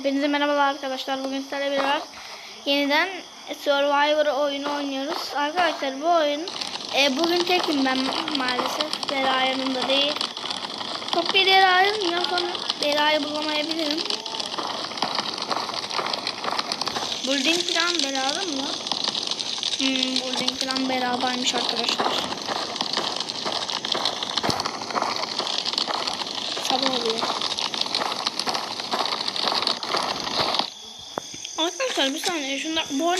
Hepinize merhabalar arkadaşlar. Bugün sizlerle beraber yeniden Survivor oyunu oynuyoruz. Arkadaşlar bu oyun e, bugün tekim ben maalesef. Bera yanımda değil. Çok bir yer ayrılmıyor. Sonra Bera'yı bulamayabilirim. Building falan Bera'da mı? Hmm, Building falan Bera'daymış arkadaşlar. Sabah oluyor. Arkadaşlar bir saniye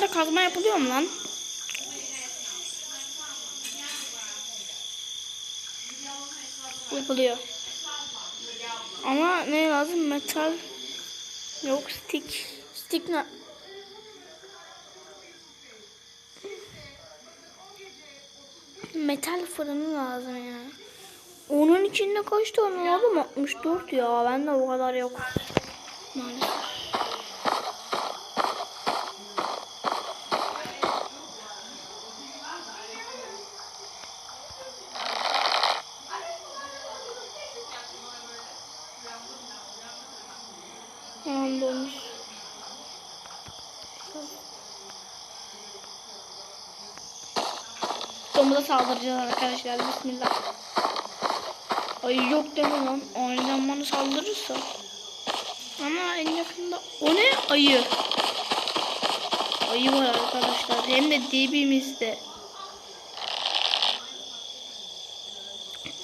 şunda bu arada kazma yapılıyor mu lan? Yapılıyor. Ama ne lazım? Metal yok stick. Stick ne? Metal fırını lazım ya. Onun içinde kaç tane aldım? 64 ya. Bende o kadar yok. Maalesef. Tamam dolmuş. Domuza saldıracağız arkadaşlar. Bismillah. Ay yok deme lan. Aniden bana saldırırsa. Ama en yakında. O ne? Ayı. Ayı var arkadaşlar. Hem de dibimizde.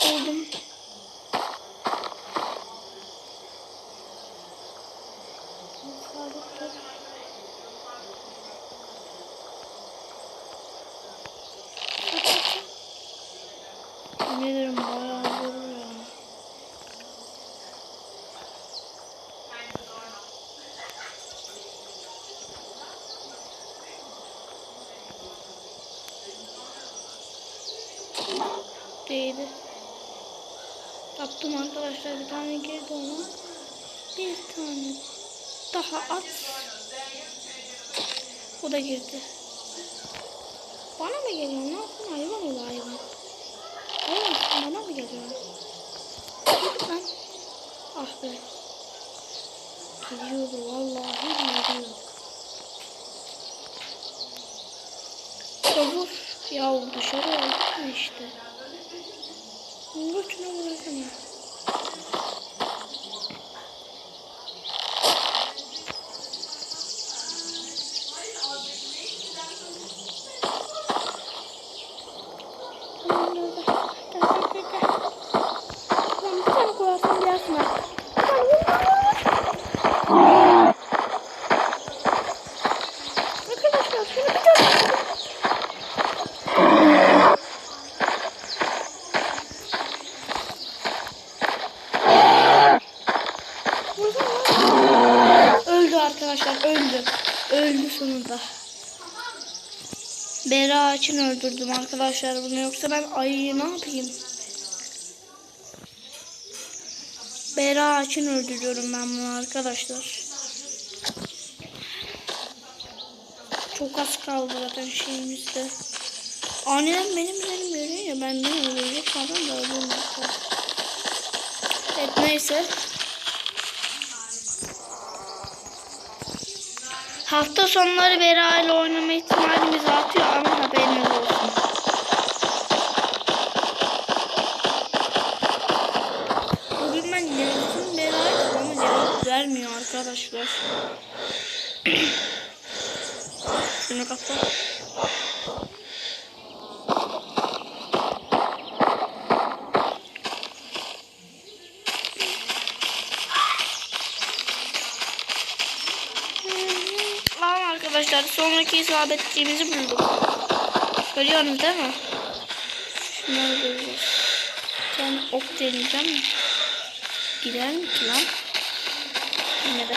Oldum. Yemin ederim bayağı zor ya. Yaptım arkadaşlar bir tane girdi ona. Bir tane daha at. O da girdi. Bana mı geliyor? Ne yapayım? Hayvan ol hayvan. Bana mı geliyor? Lan. Ah be. Gidiyordu vallahi gidiyor. Olur. Ya dışarı oldu işte. Götüne bırakın ya. Tamam dur dur. Gel gel gel gel. Tamam bir tane koyarsam gelsin artık. Bir tane vur vur vur. Arkadaşlar şunu bir tane. Vursana. Öldü arkadaşlar öldü. Öldü sonunda. Bera için öldürdüm arkadaşlar bunu yoksa ben ayıyı ne yapayım? Bera için öldürüyorum ben bunu arkadaşlar. Çok az kaldı zaten şeyimizde. Aniden benim üzerim görüyor ya ben ne ölecek falan da öldüm. Evet neyse. Hafta sonları Bera ile oynama ihtimalimiz artıyor ama haberiniz olsun. Bugün ben yazdım Bera'ya bana cevap vermiyor arkadaşlar. Şunu kapat. Tamam arkadaşlar sonraki isabetçiğimizi bulduk. Görüyorsunuz değil mi? Şunları göreceğiz. Ben ok deneyeceğim. Gider mi ki lan? Yine de.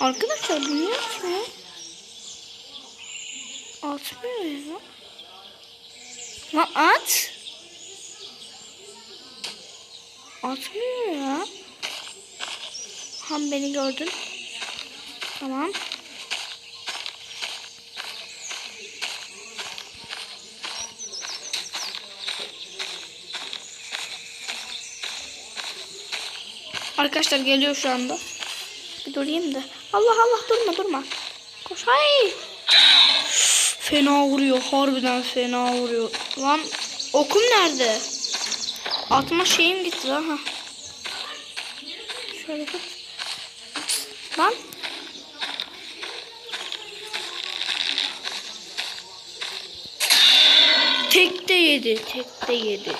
Arkadaşlar niye atmıyor? Atmıyor ya. Lan at. Atmıyor ya. Ham beni gördün. Tamam. Arkadaşlar geliyor şu anda. Bir durayım da. Allah Allah durma durma. Koş hay. Fena vuruyor. Harbiden fena vuruyor. Lan okum nerede? Atma şeyim gitti lan. Ha. Şöyle tut. Lan. Tek de yedi. Tek de yedi.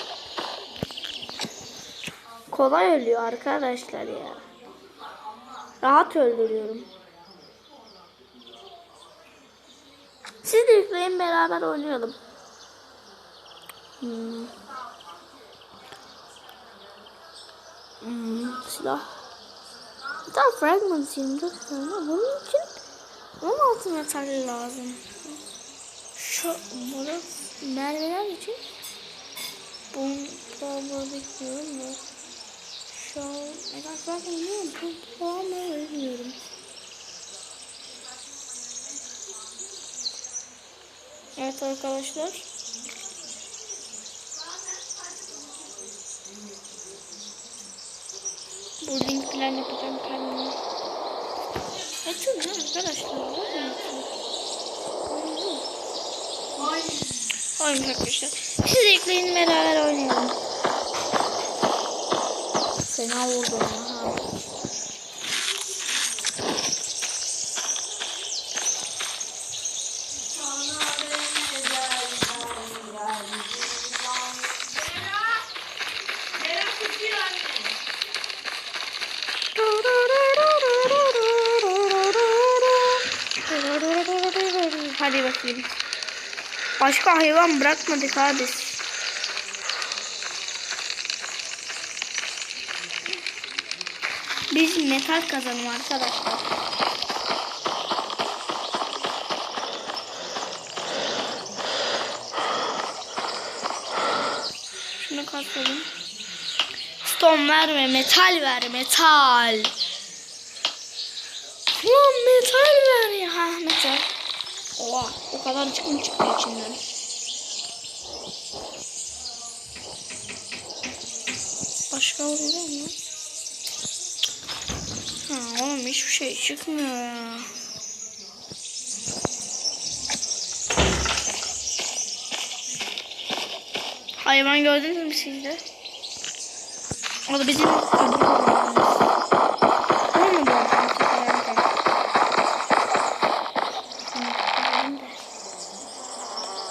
Kolay ölüyor arkadaşlar ya. Rahat öldürüyorum. Siz de yükleyin beraber oynayalım. Hmm. Hmm, silah. Bir tane fragment 24 tane. Bunun için 16 metal lazım. Şu burada mermiler için bunu burada bekliyorum da. Şu an metal fragment bilmiyorum. Bu falan böyle bilmiyorum. Evet arkadaşlar. Bu link falan yapacağım kendime. Açın ya arkadaşlar. Oyun arkadaşlar. Siz ekleyin beraber oynayalım. Fena vurdum ha. Hadi bakayım. Başka hayvan bırakmadık abi. Biz metal kazanım arkadaşlar. Şunu katalım. Stone verme, metal ver, metal. Lan metal ver ya. Ha metal. Oha o kadar çıkım çıktı içinden. Başka oluyor mu? Oğlum hiçbir şey çıkmıyor. Hayvan gördünüz mü siz de? O da bizim hayvanımız. Onu mu gördünüz?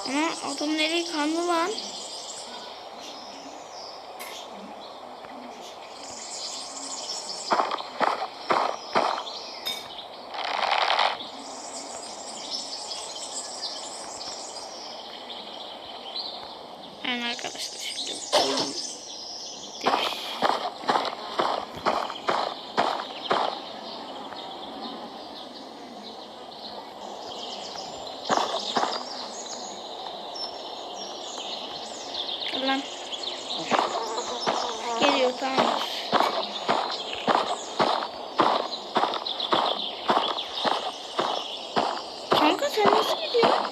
Ama adamın eli kanlı lan. Yani arkadaşlar. Şimdi oyun değiş. Dur Lan. Geliyor tamam. Kanka sen nasıl gidiyorsun?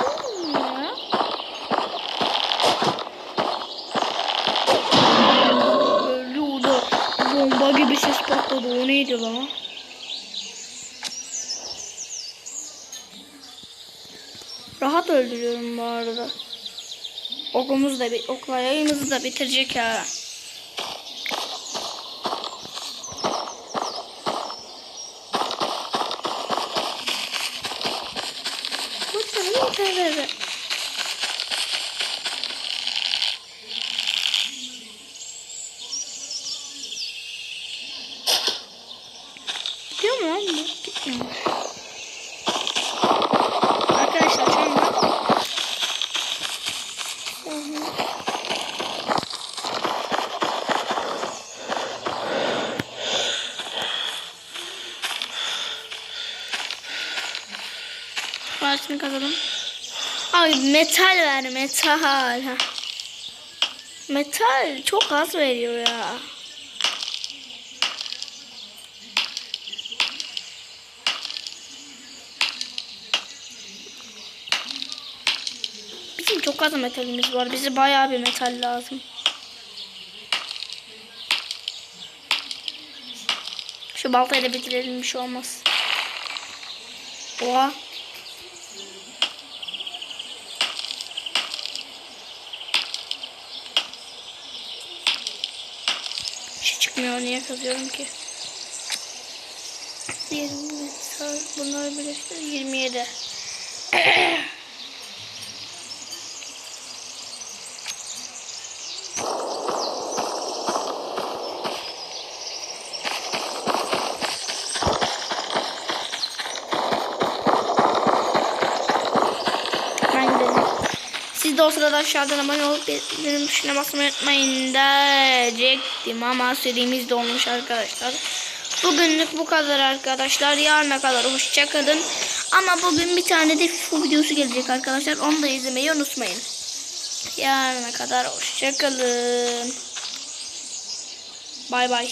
Nasıl ya? Öldü o da. Bomba gibi ses patladı. O neydi lan? Rahat öldürüyorum bu arada. Okumuz da bir okla yayımızı da bitirecek yeter Gidiyor mu lan bu? Gitmiyormuş. Arkadaşlar şu anda Hı hı. Parasını kazalım. Ay metal ver metal. Metal çok az veriyor ya. Bizim çok az metalimiz var. Bize bayağı bir metal lazım. Şu baltayla bitirelim bir şey olmaz. Oha. Çıkmıyor niye kazıyorum ki? 20 saat bunları birleştir 27. Ben gidelim. Siz de o sırada aşağıdan abone olup bildirim tuşuna basmayı unutmayın diyecektim ama serimiz de olmuş arkadaşlar. Bugünlük bu kadar arkadaşlar. Yarına kadar hoşçakalın. Ama bugün bir tane de FIFA videosu gelecek arkadaşlar. Onu da izlemeyi unutmayın. Yarına kadar hoşçakalın. Bay bay.